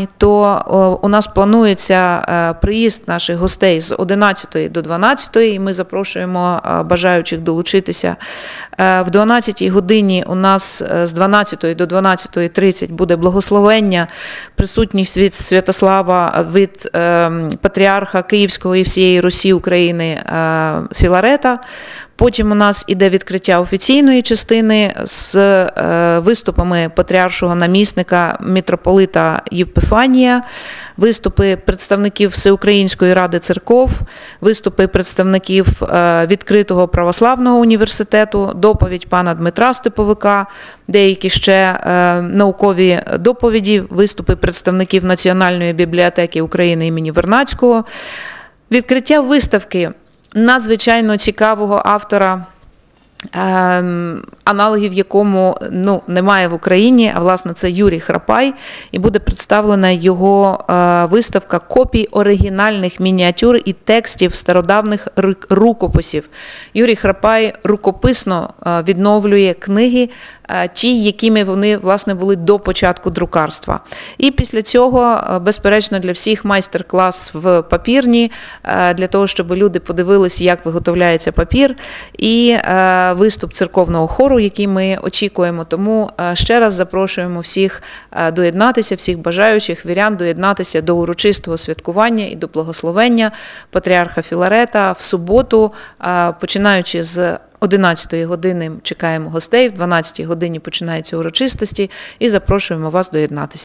святкувань, то у нас планується е, приїзд наших гостей з 11 до 12, і ми запрошуємо е, бажаючих долучитися. Е, В 12 годині у нас е, з 12 до 12.30 буде благословення, присутність від Святослава, від е, патріарха Київського і всієї Русі України е, Філарета. Потім у нас іде відкриття офіційної частини з е, виступами патріаршого намісника митрополита Євпифанія, виступи представників Всеукраїнської ради церков, виступи представників е, відкритого православного університету, доповідь пана Дмитра Степовика, деякі ще е, наукові доповіді, виступи представників Національної бібліотеки України імені Вернацького. Відкриття виставки надзвичайно цікавого автора, ем, аналогів якому ну, немає в Україні, а власне це Юрій Храпай, і буде представлена його е, виставка копій оригінальних мініатюр і текстів стародавних рукописів. Юрій Храпай рукописно е, відновлює книги, е, ті, якими вони власне були до початку друкарства. І після цього, безперечно, для всіх майстер-клас в папірні, для того, щоб люди подивилися, як виготовляється папір, і виступ церковного хору, який ми очікуємо. Тому е, ще раз запрошуємо всіх е, доєднатися, всіх бажаючих вірян доєднатися до урочистого святкування і до благословення патріарха Філарета в суботу, е, починаючи з 11 години чекаємо гостей, в 12 годині починаються урочистості і запрошуємо вас доєднатися.